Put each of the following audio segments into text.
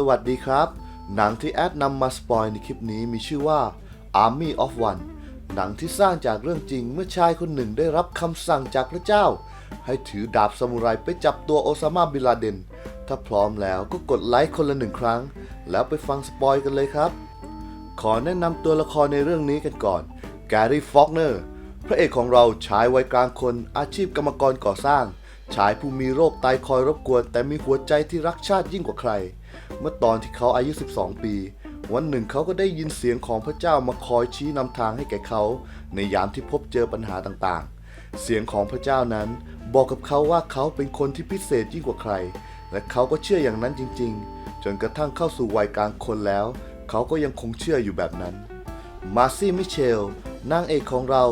สวัสดีครับ หนังที่แอดนำมาสปอยในคลิปนี้มีชื่อว่า Army of One หนังที่สร้างจากเรื่องจริงเมื่อชายคนหนึ่งได้รับคำสั่งจากพระเจ้า ให้ถือดาบซามูไรไปจับตัวโอซามาบินลาเดน ถ้าพร้อมแล้วก็กดไลค์คนละหนึ่งครั้ง แล้วไปฟังสปอยกันเลยครับ ขอแนะนำตัวละครในเรื่องนี้กันก่อน แกรี่ ฟอกเนอร์ พระเอกของเราชายวัยกลางคนอาชีพกรรมกรก่อสร้าง ชายผู้มีโรคไตคอยรบกวน แต่มีหัวใจที่รักชาติยิ่งกว่าใคร เมื่อตอนที่เขาอายุ 12 ปี วันหนึ่งเขาก็ได้ยินเสียงของพระเจ้ามาคอยชี้นำทางให้แก่เขา ในยามที่พบเจอปัญหาต่างๆ เสียงของพระเจ้านั้นบอกกับเขาว่าเขาเป็นคนที่พิเศษยิ่งกว่าใคร และเขาก็เชื่ออย่างนั้นจริงๆ จนกระทั่งเข้าสู่วัยกลางคนแล้ว เขาก็ยังคงเชื่ออยู่แบบนั้น มาซี่ มิเชล นางเอกของเรา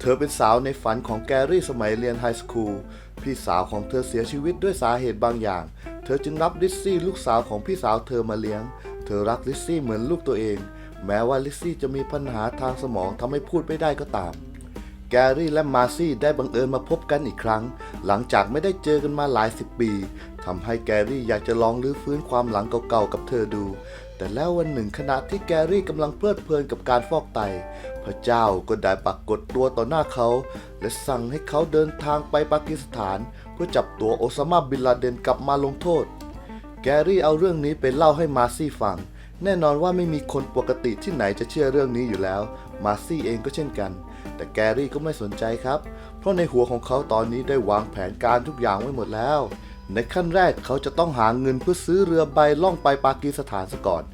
เธอเป็นสาวในฝันของแกรี่สมัยเรียนไฮสคูล พี่สาวของเธอเสียชีวิตด้วยสาเหตุบางอย่าง ธอจึงรับลิซซี่ลูกสาวของพี่สาวเธอมาเลี้ยง เธอรักลิซซี่เหมือนลูกตัวเอง แม้ว่าลิซซี่จะมีปัญหาทางสมองทำให้พูดไม่ได้ก็ตาม แกรี่และมาซี่ได้บังเอิญมาพบกันอีกครั้ง หลังจากไม่ได้เจอกันมาหลายสิบปีทำให้แกรี่อยากจะลองรื้อฟื้นความหลังเก่าๆกับเธอดู แต่แล้ววันหนึ่งขณะที่แกรี่กำลังเพลิดเพลินกับการฟอกไต พระเจ้าก็ได้ปรากฏตัวต่อหน้าเขา และสั่งให้เขาเดินทางไปปากีสถาน พื่อจับตัวโอซามาบินลาเดนกลับมาลงโทษ แกรี่เอาเรื่องนี้ไปเล่าให้มาซี่ฟัง แน่นอนว่าไม่มีคนปกติที่ไหนจะเชื่อเรื่องนี้อยู่แล้ว มาซี่เองก็เช่นกัน แต่แกรี่ก็ไม่สนใจครับ เพราะในหัวของเขาตอนนี้ได้วางแผนการทุกอย่างไว้หมดแล้ว ในขั้นแรกเขาจะต้องหาเงินเพื่อซื้อเรือใบล่องไปปากีสถานซะก่อน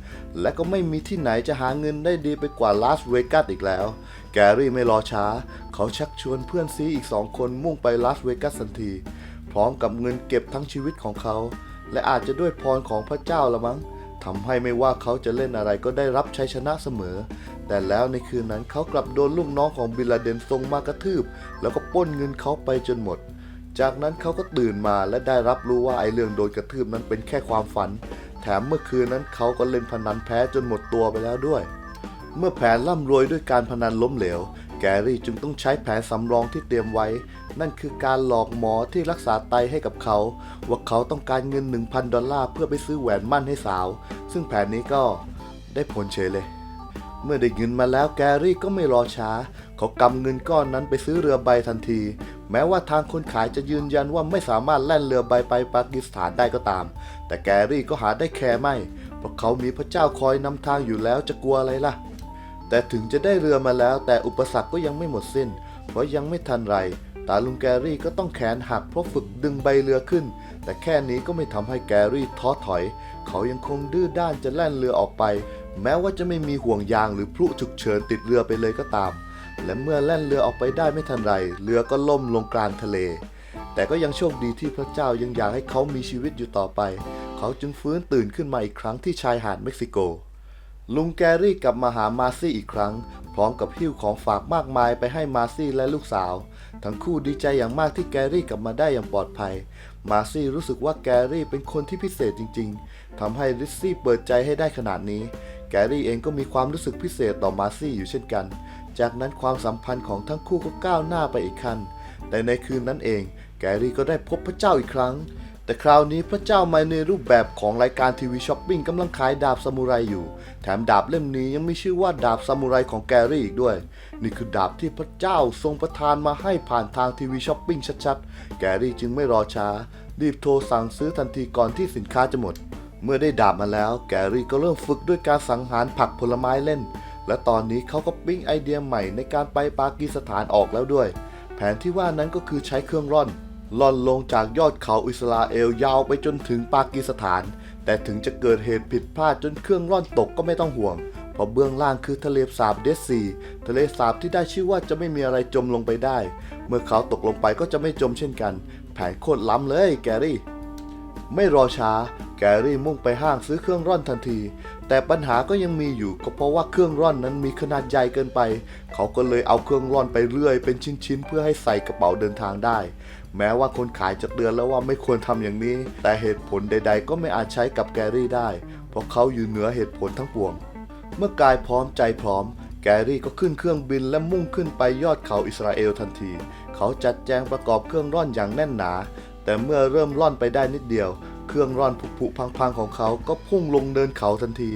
และก็ไม่มีที่ไหนจะหาเงินได้ดีไปกว่าลาสเวกัสอีกแล้ว แกรี่ไม่รอช้า เขาชักชวนเพื่อนซีอีกสองคนมุ่งไปลาสเวกัสทันที พร้อมกับเงินเก็บทั้งชีวิตของเขา และอาจจะด้วยพรของพระเจ้าละมั้งทำให้ไม่ว่าเขาจะเล่นอะไรก็ได้รับชัยชนะเสมอ แต่แล้วในคืนนั้นเขากลับโดนลูกน้องของบิลาเดนทรงมากระทืบ แล้วก็ปล้นเงินเขาไปจนหมด จากนั้นเขาก็ตื่นมาและได้รับรู้ว่าไอ้เรื่องโดนกระทืบนั้นเป็นแค่ความฝัน แถมเมื่อคืนนั้นเขาก็เล่นพนันแพ้จนหมดตัวไปแล้วด้วย เมื่อแผนร่ำรวยด้วยการพนันล้มเหลว แกรี่จึงต้องใช้แผนสำรองที่เตรียมไว้ นั่นคือการหลอกหมอที่รักษาไตให้กับเขา ว่าเขาต้องการเงิน 1,000 ดอลลาร์เพื่อไปซื้อแหวนมั่นให้สาว ซึ่งแผนนี้ก็ได้ผลเฉยเลย เมื่อได้เงินมาแล้วแกรี่ก็ไม่รอช้า เขากำเงินก้อนนั้นไปซื้อเรือใบทันที แม้ว่าทางคนขายจะยืนยันว่าไม่สามารถแล่นเรือใบไปปากีสถานได้ก็ตาม แต่แกรี่ก็หาได้แค่ไม่ เพราะเขามีพระเจ้าคอยนำทางอยู่แล้วจะกลัวอะไรล่ะ แต่ถึงจะได้เรือมาแล้ว แต่อุปสรรคก็ยังไม่หมดสิ้น เพราะยังไม่ทันไร ตาลุงแกรี่ก็ต้องแขนหักเพราะฝึกดึงใบเรือขึ้น แต่แค่นี้ก็ไม่ทำให้แกรี่ท้อถอย เขายังคงดื้อด้านจะแล่นเรือออกไป แม้ว่าจะไม่มีห่วงยางหรือพลุฉุกเฉินติดเรือไปเลยก็ตาม และเมื่อแล่นเรือออกไปได้ไม่ทันไร เรือก็ล่มลงกลางทะเล แต่ก็ยังโชคดีที่พระเจ้ายังอยากให้เขามีชีวิตอยู่ต่อไป เขาจึงฟื้นตื่นขึ้นมาอีกครั้งที่ชายหาดเม็กซิโก ลุงแกรี่กลับมาหามาซี่อีกครั้ง พร้อมกับหิ้วของฝากมากมายไปให้มาซี่และลูกสาว ทั้งคู่ดีใจอย่างมากที่แกรี่กลับมาได้อย่างปลอดภัย มาซี่รู้สึกว่าแกรี่เป็นคนที่พิเศษจริง ๆทำให้ลิซซี่เปิดใจให้ได้ขนาดนี้ แกรี่เองก็มีความรู้สึกพิเศษต่อมาซี่อยู่เช่นกัน จากนั้นความสัมพันธ์ของทั้งคู่ก็ก้าวหน้าไปอีกขั้นแต่ในคืนนั้นเอง แกรี่ก็ได้พบพระเจ้าอีกครั้ง แต่คราวนี้พระเจ้ามาในรูปแบบของรายการทีวีช้อปปิ้งกำลังขายดาบซามูไรอยู่ แถมดาบเล่มนี้ยังมีชื่อว่าดาบซามูไรของแกรี่อีกด้วย นี่คือดาบที่พระเจ้าทรงประทานมาให้ผ่านทางทีวีช้อปปิ้งชัดๆ แกรี่จึงไม่รอช้า รีบโทรสั่งซื้อทันทีก่อนที่สินค้าจะหมด เมื่อได้ดาบมาแล้ว แกรี่ก็เริ่มฝึกด้วยการสังหารผักผลไม้เล่น และตอนนี้เขาก็ปิ๊งไอเดียใหม่ในการไปปากีสถานออกแล้วด้วย แผนที่ว่านั้นก็คือใช้เครื่องร่อน ล่อนลงจากยอดเขาอิสราเอลยาวไปจนถึงปากีสถาน แต่ถึงจะเกิดเหตุผิดพลาดจนเครื่องร่อนตกก็ไม่ต้องห่วง เพราะเบื้องล่างคือทะเลสาบเดดซีทะเลสาบที่ได้ชื่อว่าจะไม่มีอะไรจมลงไปได้ เมื่อเขาตกลงไปก็จะไม่จมเช่นกัน แผนโคตรล้ำเลยแกรี่ ไม่รอช้า แกรี่มุ่งไปห้างซื้อเครื่องร่อนทันที แต่ปัญหาก็ยังมีอยู่ก็เพราะว่าเครื่องร่อนนั้นมีขนาดใหญ่เกินไป เขาก็เลยเอาเครื่องร่อนไปเรื่อยเป็นชิ้นๆเพื่อให้ใส่กระเป๋าเดินทางได้ แม้ว่าคนขายจะเตือนแล้วว่าไม่ควรทำอย่างนี้ แต่เหตุผลใด ๆ ก็ไม่อาจใช้กับแกรี่ได้ เพราะเขาอยู่เหนือเหตุผลทั้งปวง เมื่อกายพร้อมใจพร้อม แกรี่ก็ขึ้นเครื่องบินและมุ่งขึ้นไปยอดเขาอิสราเอลทันที เขาจัดแจงประกอบเครื่องร่อนอย่างแน่นหนา แต่เมื่อเริ่มร่อนไปได้นิดเดียว เครื่องร่อนผุผุพังๆของเขาก็พุ่งลงเดินเขาทันที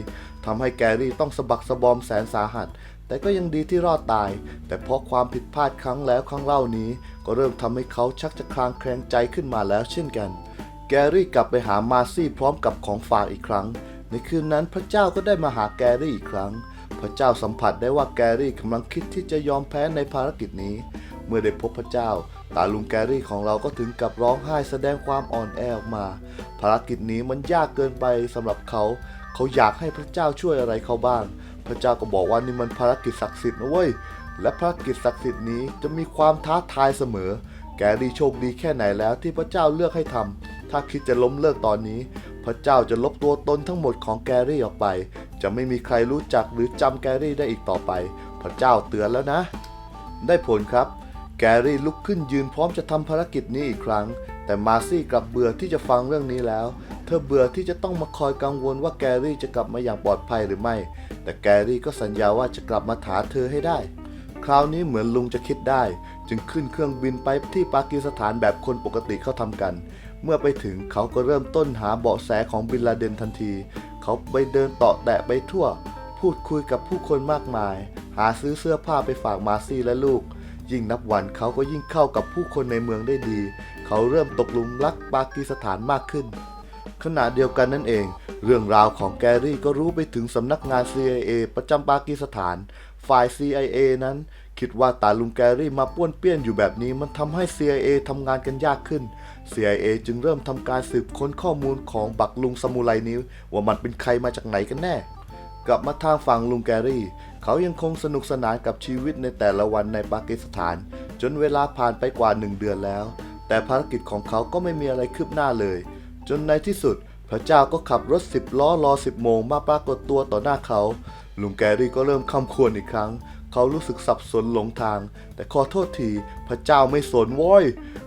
ทำให้แกรี่ต้องสะบักสะบอมแสนสาหัส แต่ก็ยังดีที่รอดตาย แต่เพราะความผิดพลาดครั้งแล้วครั้งเล่านี้ ก็เริ่มทำให้เขาชักจะคลางแคลงใจขึ้นมาแล้วเช่นกัน แกรี่กลับไปหามาซี่พร้อมกับของฝากอีกครั้ง ในคืนนั้นพระเจ้าก็ได้มาหาแกรี่อีกครั้ง พระเจ้าสัมผัสได้ว่าแกรี่กำลังคิดที่จะยอมแพ้ในภารกิจนี้ เมื่อได้พบพระเจ้าตาลุงแกรี่ของเราก็ถึงกับร้องไห้แสดงความอ่อนแอออกมา ภารกิจนี้มันยากเกินไปสำหรับเขา เขาอยากให้พระเจ้าช่วยอะไรเขาบ้าง พระเจ้าก็บอกว่านี่มันภารกิจศักดิ์สิทธิ์นะเว้ย และภารกิจศักดิ์สิทธิ์นี้จะมีความท้าทายเสมอ แกรี่โชคดีแค่ไหนแล้วที่พระเจ้าเลือกให้ทำถ้าคิดจะล้มเลิกตอนนี้ พระเจ้าจะลบตัวตนทั้งหมดของแกรี่ออกไป จะไม่มีใครรู้จักหรือจำแกรี่ได้อีกต่อไป พระเจ้าเตือนแล้วนะ ได้ผลครับ แกรี่ลุกขึ้นยืนพร้อมจะทำภารกิจนี้อีกครั้ง แต่มาซี่กลับเบื่อที่จะฟังเรื่องนี้แล้ว เธอเบื่อที่จะต้องมาคอยกังวลว่าแกรี่จะกลับมาอย่างปลอดภัยหรือไม่ แต่แกรี่ก็สัญญาว่าจะกลับมาหาเธอให้ได้ คราวนี้เหมือนลุงจะคิดได้ จึงขึ้นเครื่องบินไปที่ปากีสถานแบบคนปกติเขาทำกัน เมื่อไปถึงเขาก็เริ่มต้นหาเบาะแสของบินลาเดนทันที เขาไปเดินเตาะแตะไปทั่ว พูดคุยกับผู้คนมากมาย หาซื้อเสื้อผ้าไปฝากมาซี่และลูกยิ่งนับวันเขาก็ยิ่งเข้ากับผู้คนในเมืองได้ดี เขาเริ่มตกหลุมรักปากีสถานมากขึ้น ขณะเดียวกันนั่นเอง เรื่องราวของแกรี่ก็รู้ไปถึงสำนักงาน CIA ประจำปากีสถาน ฝ่าย CIA นั้น คิดว่าตาลุงแกรี่มาป้วนเปี้ยนอยู่แบบนี้มันทำให้ CIA ทำงานกันยากขึ้น CIA จึงเริ่มทำการสืบค้นข้อมูลของบักลุงซามูไรนี้ว่ามันเป็นใครมาจากไหนกันแน่ กลับมาทางฝั่งลุงแกรี่ เขายังคงสนุกสนานกับชีวิตในแต่ละวันในปากีสถาน จนเวลาผ่านไปกว่าหนึ่งเดือนแล้ว แต่ภารกิจของเขาก็ไม่มีอะไรคืบหน้าเลย จนในที่สุด พระเจ้าก็ขับรถสิบล้อรอสิบโมงมาปรากฏตัวต่อหน้าเขา ลุงแกรี่ก็เริ่มคำควรอีกครั้ง เขารู้สึกสับสนหลงทาง แต่ขอโทษทีพระเจ้าไม่สนโว้ย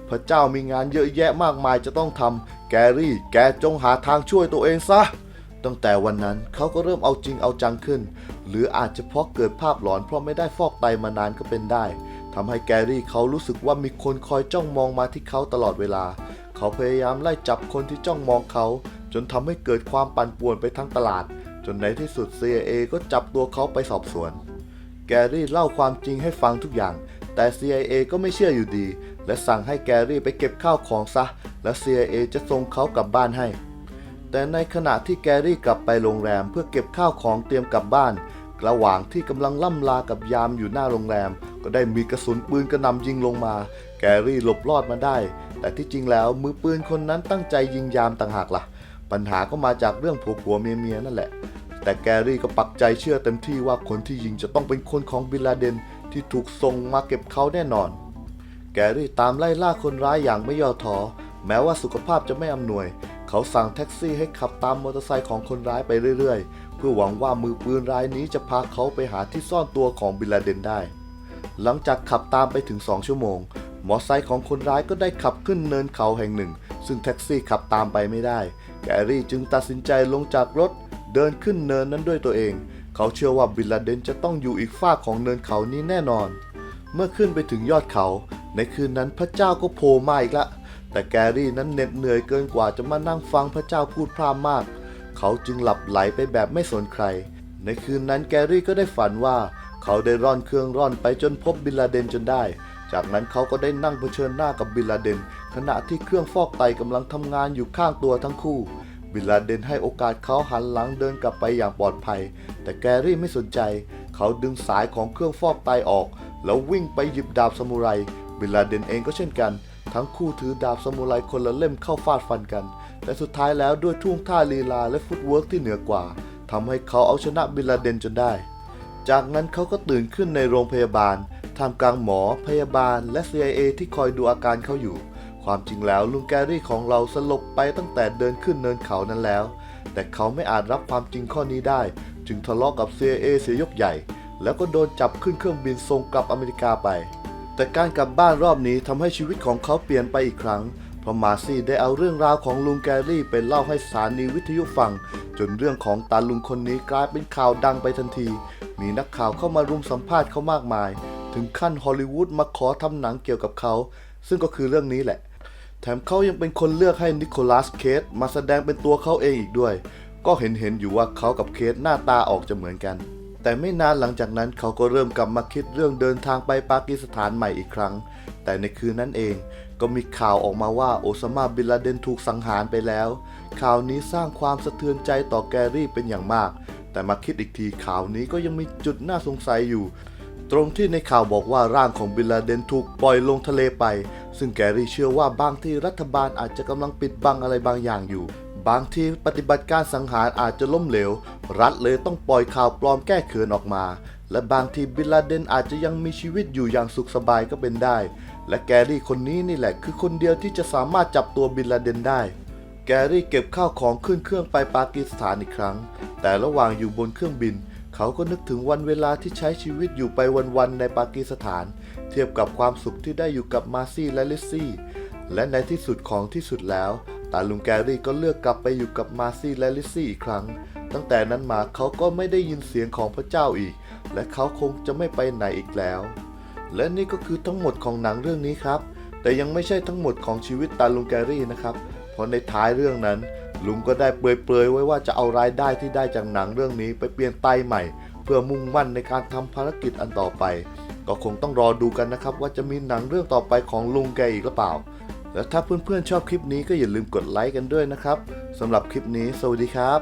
พระเจ้ามีงานเยอะแยะมากมายจะต้องทำแกรี่แกจงหาทางช่วยตัวเองซะตั้งแต่วันนั้นเขาก็เริ่มเอาจริงเอาจังขึ้น หรืออาจจะเพราะเกิดภาพหลอนเพราะไม่ได้ฟอกไตมานานก็เป็นได้ทำให้แกรี่เขารู้สึกว่ามีคนคอยจ้องมองมาที่เขาตลอดเวลา เขาพยายามไล่จับคนที่จ้องมองเขา จนทำให้เกิดความปั่นป่วนไปทั้งตลาด จนในที่สุด CIA ก็จับตัวเขาไปสอบสวน แกรี่เล่าความจริงให้ฟังทุกอย่าง แต่ CIA ก็ไม่เชื่ออยู่ดี และสั่งให้แกรี่ไปเก็บข้าวของซะ และ CIA จะส่งเขากลับบ้านให้ แต่ในขณะที่แกรี่กลับไปโรงแรมเพื่อเก็บข้าวของเตรียมกลับบ้าน ระหว่างที่กำลังล่ำลากับยามอยู่หน้าโรงแรม ก็ได้มีกระสุนปืนกระหน่ำยิงลงมา แกรี่หลบรอดมาได้ แต่ที่จริงแล้วมือปืนคนนั้นตั้งใจยิงยามต่างหากล่ะ ปัญหาก็มาจากเรื่องผัวผัวเมียเมียนั่นแหละ แต่แกรี่ก็ปักใจเชื่อเต็มที่ว่าคนที่ยิงจะต้องเป็นคนของบินลาเดนที่ถูกส่งมาเก็บเขาแน่นอน แกรี่ตามไล่ล่าคนร้ายอย่างไม่ย่อท้อแม้ว่าสุขภาพจะไม่อำนวย เขาสั่งแท็กซี่ให้ขับตามมอเตอร์ไซค์ของคนร้ายไปเรื่อยๆ เพื่อหวังว่ามือปืนรายนี้จะพาเขาไปหาที่ซ่อนตัวของบินลาเดนได้ หลังจากขับตามไปถึง2ชั่วโมง มอเตอร์ไซค์ของคนร้ายก็ได้ขับขึ้นเนินเขาแห่งหนึ่ง ซึ่งแท็กซี่ขับตามไปไม่ได้ แกรี่จึงตัดสินใจลงจากรถ เดินขึ้นเนินนั้นด้วยตัวเอง เขาเชื่อว่าบินลาเดนจะต้องอยู่อีกฝาของเนินเขานี้แน่นอน เมื่อขึ้นไปถึงยอดเขา ในคืนนั้นพระเจ้าก็โผล่มาอีกละ แต่แกรี่นั้นเหน็ดเหนื่อยเกินกว่าจะมานั่งฟังพระเจ้าพูดพร่ำมาก เขาจึงหลับไหลไปแบบไม่สนใคร ในคืนนั้นแกรี่ก็ได้ฝันว่า เขาได้ร่อนเครื่องร่อนไปจนพบบินลาเดนจนได้ จากนั้นเขาก็ได้นั่งเผชิญหน้ากับบินลาเดน ขณะที่เครื่องฟอกไตกำลังทำงานอยู่ข้างตัวทั้งคู่ บินลาเดนให้โอกาสเขาหันหลังเดินกลับไปอย่างปลอดภัย แต่แกรี่ไม่สนใจ เขาดึงสายของเครื่องฟอกไตออก แล้ววิ่งไปหยิบดาบซามูไร บินลาเดนเองก็เช่นกัน ทั้งคู่ถือดาบซามูไรคนละเล่มเข้าฟาดฟันกัน แต่สุดท้ายแล้วด้วยท่วงท่าลีลาและฟุตเวิร์กที่เหนือกว่าทำให้เขาเอาชนะบินลาเดนจนได้ จากนั้นเขาก็ตื่นขึ้นในโรงพยาบาล ท่ามกลางหมอ พยาบาล และ CIA ที่คอยดูอาการเขาอยู่ ความจริงแล้วลุงแกรี่ของเราสลบไปตั้งแต่เดินขึ้นเนินเขานั้นแล้ว แต่เขาไม่อาจรับความจริงข้อนี้ได้ จึงทะเลาะกับ CIA เสียยกใหญ่ แล้วก็โดนจับขึ้นเครื่องบินส่งกลับอเมริกาไป แต่การกลับบ้านรอบนี้ทำให้ชีวิตของเขาเปลี่ยนไปอีกครั้งเพราะมาซี่ได้เอาเรื่องราวของลุงแกรี่ไปเล่าให้สถานีวิทยุฟัง จนเรื่องของตาลุงคนนี้กลายเป็นข่าวดังไปทันที มีนักข่าวเข้ามารุมสัมภาษณ์เขามากมาย ถึงขั้นฮอลลีวูดมาขอทำหนังเกี่ยวกับเขา ซึ่งก็คือเรื่องนี้แหละ แถมเขายังเป็นคนเลือกให้นิโคลัสเคสมาแสดงเป็นตัวเขาเองอีกด้วย ก็เห็นเห็นอยู่ว่าเขากับเคสหน้าตาออกจะเหมือนกัน แต่ไม่นานหลังจากนั้นเขาก็เริ่มกลับมาคิดเรื่องเดินทางไปปากีสถานใหม่อีกครั้ง แต่ในคืนนั้นเองก็มีข่าวออกมาว่าโอซามาบินลาเดนถูกสังหารไปแล้ว ข่าวนี้สร้างความสะเทือนใจต่อแกรี่เป็นอย่างมาก แต่มาคิดอีกทีข่าวนี้ก็ยังมีจุดน่าสงสัยอยู่ ตรงที่ในข่าวบอกว่าร่างของบินลาเดนถูกปล่อยลงทะเลไป ซึ่งแกรี่เชื่อว่าบางที่รัฐบาลอาจจะกำลังปิดบังอะไรบางอย่างอยู่ บางที่ปฏิบัติการสังหารอาจจะล้มเหลว รัฐเลยต้องปล่อยข่าวปลอมแก้เขินออกมา และบางทีบินลาเดนอาจจะยังมีชีวิตอยู่อย่างสุขสบายก็เป็นได้ และแกรี่คนนี้นี่แหละคือคนเดียวที่จะสามารถจับตัวบินลาเดนได้แกรี่เก็บข้าวของขึ้นเครื่องไปปากีสถานอีกครั้ง แต่ระหว่างอยู่บนเครื่องบิน เขาก็นึกถึงวันเวลาที่ใช้ชีวิตอยู่ไปวันๆในปากีสถาน เทียบกับความสุขที่ได้อยู่กับมาซี่และลิซซี่ และในที่สุดของที่สุดแล้วตาลุงแกรี่ก็เลือกกลับไปอยู่กับมาซี่และลิซซี่อีกครั้ง ตั้งแต่นั้นมาเขาก็ไม่ได้ยินเสียงของพระเจ้าอีก และเขาคงจะไม่ไปไหนอีกแล้ว และนี่ก็คือทั้งหมดของหนังเรื่องนี้ครับ แต่ยังไม่ใช่ทั้งหมดของชีวิตตาลุงแกรี่นะครับ เพราะในท้ายเรื่องนั้น ลุงก็ได้เปรยๆไว้ว่าจะเอารายได้ที่ได้จากหนังเรื่องนี้ไปเปลี่ยนไตใหม่ เพื่อมุ่งมั่นในการทำภารกิจอันต่อไป ก็คงต้องรอดูกันนะครับ ว่าจะมีหนังเรื่องต่อไปของลุงแกอีกหรือเปล่า และถ้าเพื่อนๆชอบคลิปนี้ก็อย่าลืมกดไลค์กันด้วยนะครับสำหรับคลิปนี้ สวัสดีครับ